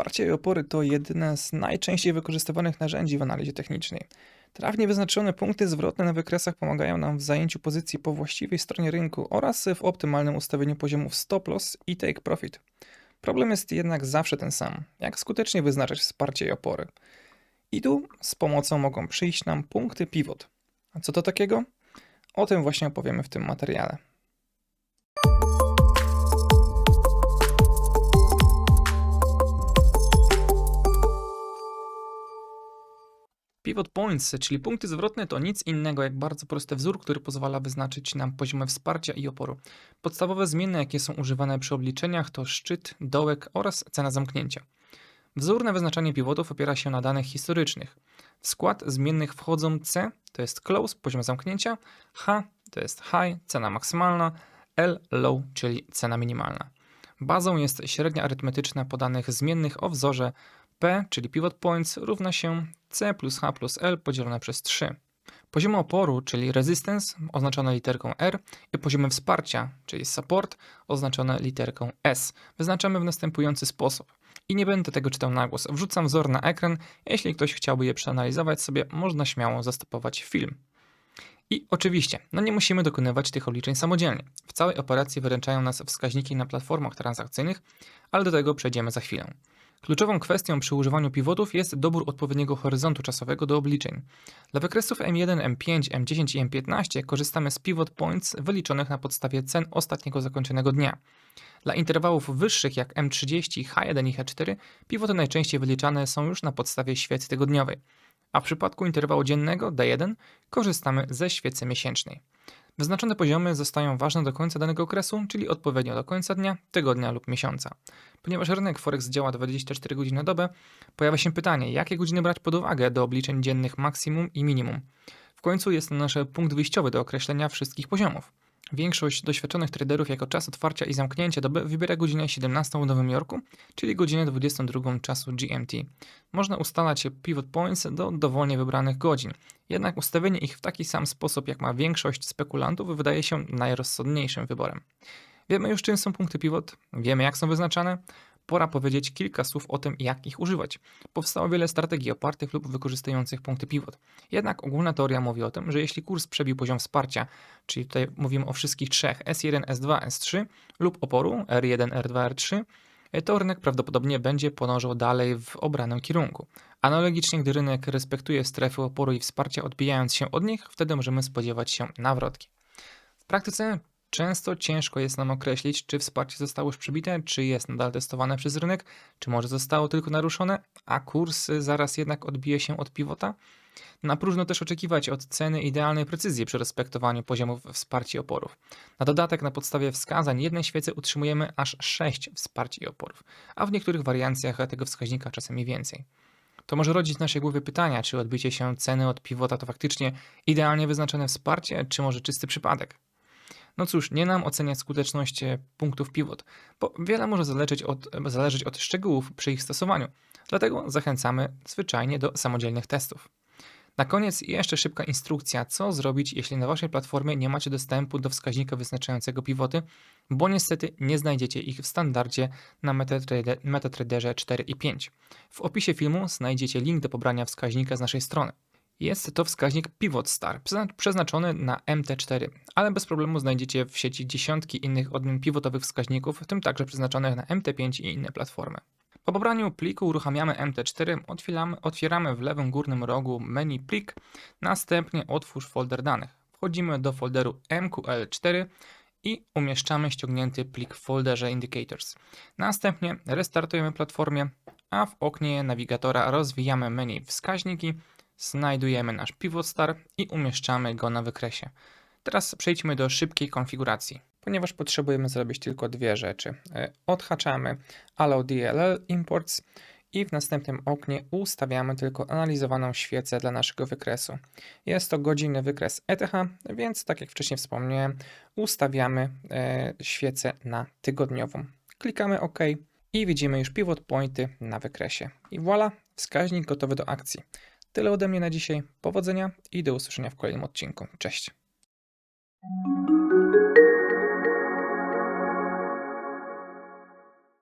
Wsparcie i opory to jedne z najczęściej wykorzystywanych narzędzi w analizie technicznej. Trafnie wyznaczone punkty zwrotne na wykresach pomagają nam w zajęciu pozycji po właściwej stronie rynku oraz w optymalnym ustawieniu poziomów stop loss i take profit. Problem jest jednak zawsze ten sam. Jak skutecznie wyznaczać wsparcie i opory? I tu z pomocą mogą przyjść nam punkty pivot. A co to takiego? O tym właśnie opowiemy w tym materiale. Pivot points, czyli punkty zwrotne, to nic innego jak bardzo prosty wzór, który pozwala wyznaczyć nam poziomy wsparcia i oporu. Podstawowe zmienne, jakie są używane przy obliczeniach, to szczyt, dołek oraz cena zamknięcia. Wzór na wyznaczanie pivotów opiera się na danych historycznych. W skład zmiennych wchodzą C, to jest close, poziom zamknięcia, H, to jest high, cena maksymalna, L, low, czyli cena minimalna. Bazą jest średnia arytmetyczna podanych zmiennych o wzorze P, czyli pivot points, równa się C plus H plus L podzielone przez 3. Poziomy oporu, czyli resistance, oznaczone literką R, i poziomy wsparcia, czyli support, oznaczone literką S, wyznaczamy w następujący sposób. I nie będę tego czytał na głos. Wrzucam wzór na ekran. Jeśli ktoś chciałby je przeanalizować sobie, można śmiało zastopować film. I oczywiście, no nie musimy dokonywać tych obliczeń samodzielnie. W całej operacji wyręczają nas wskaźniki na platformach transakcyjnych, ale do tego przejdziemy za chwilę. Kluczową kwestią przy używaniu pivotów jest dobór odpowiedniego horyzontu czasowego do obliczeń. Dla wykresów M1, M5, M10 i M15 korzystamy z pivot points wyliczonych na podstawie cen ostatniego zakończonego dnia. Dla interwałów wyższych jak M30, H1 i H4 pivoty najczęściej wyliczane są już na podstawie świecy tygodniowej, a w przypadku interwału dziennego D1 korzystamy ze świecy miesięcznej. Wyznaczone poziomy zostają ważne do końca danego okresu, czyli odpowiednio do końca dnia, tygodnia lub miesiąca. Ponieważ rynek Forex działa 24 godziny na dobę, pojawia się pytanie, jakie godziny brać pod uwagę do obliczeń dziennych maksimum i minimum. W końcu jest to nasz punkt wyjściowy do określenia wszystkich poziomów. Większość doświadczonych traderów jako czas otwarcia i zamknięcia doby wybiera godzinę 17 w Nowym Jorku, czyli godzinę 22 czasu GMT. Można ustalać pivot points do dowolnie wybranych godzin, jednak ustawienie ich w taki sam sposób jak ma większość spekulantów wydaje się najrozsądniejszym wyborem. Wiemy już czym są punkty pivot, wiemy jak są wyznaczane, pora powiedzieć kilka słów o tym, jak ich używać. Powstało wiele strategii opartych lub wykorzystujących punkty pivot. Jednak ogólna teoria mówi o tym, że jeśli kurs przebił poziom wsparcia, czyli tutaj mówimy o wszystkich trzech S1, S2, S3 lub oporu R1, R2, R3, to rynek prawdopodobnie będzie podążał dalej w obranym kierunku. Analogicznie, gdy rynek respektuje strefy oporu i wsparcia, odbijając się od nich, wtedy możemy spodziewać się nawrotki. W praktyce Często ciężko jest nam określić, czy wsparcie zostało już przebite, czy jest nadal testowane przez rynek, czy może zostało tylko naruszone, a kurs zaraz jednak odbije się od pivota. Na próżno też oczekiwać od ceny idealnej precyzji przy respektowaniu poziomów wsparcia i oporów. Na dodatek na podstawie wskazań jednej świecy utrzymujemy aż 6 wsparć i oporów, a w niektórych wariancjach tego wskaźnika czasami więcej. To może rodzić w naszej głowie pytania, czy odbicie się ceny od pivota to faktycznie idealnie wyznaczone wsparcie, czy może czysty przypadek. No cóż, nie nam oceniać skuteczność punktów pivot, bo wiele może zależeć od, zależeć od szczegółów przy ich stosowaniu. Dlatego zachęcamy zwyczajnie do samodzielnych testów. Na koniec jeszcze szybka instrukcja, co zrobić, jeśli na waszej platformie nie macie dostępu do wskaźnika wyznaczającego pivoty, bo niestety nie znajdziecie ich w standardzie na MetaTraderze 4 i 5. W opisie filmu znajdziecie link do pobrania wskaźnika z naszej strony. Jest to wskaźnik Pivot Star, przeznaczony na MT4, ale bez problemu znajdziecie w sieci dziesiątki innych odmian pivotowych wskaźników, w tym także przeznaczonych na MT5 i inne platformy. Po pobraniu pliku uruchamiamy MT4, otwieramy, otwieramy w lewym górnym rogu menu plik, następnie otwórz folder danych. Wchodzimy do folderu MQL4 i umieszczamy ściągnięty plik w folderze Indicators. Następnie restartujemy platformę, a w oknie nawigatora rozwijamy menu wskaźniki, znajdujemy nasz pivot star i umieszczamy go na wykresie. Teraz przejdźmy do szybkiej konfiguracji. Ponieważ potrzebujemy zrobić tylko dwie rzeczy. E, odhaczamy Allow DLL Imports i w następnym oknie ustawiamy tylko analizowaną świecę dla naszego wykresu. Jest to godzinny wykres ETH, więc tak jak wcześniej wspomniałem, ustawiamy e, świecę na tygodniową. Klikamy OK i widzimy już pivot pointy na wykresie. I voilà, wskaźnik gotowy do akcji. Tyle ode mnie na dzisiaj. Powodzenia i do usłyszenia w kolejnym odcinku. Cześć.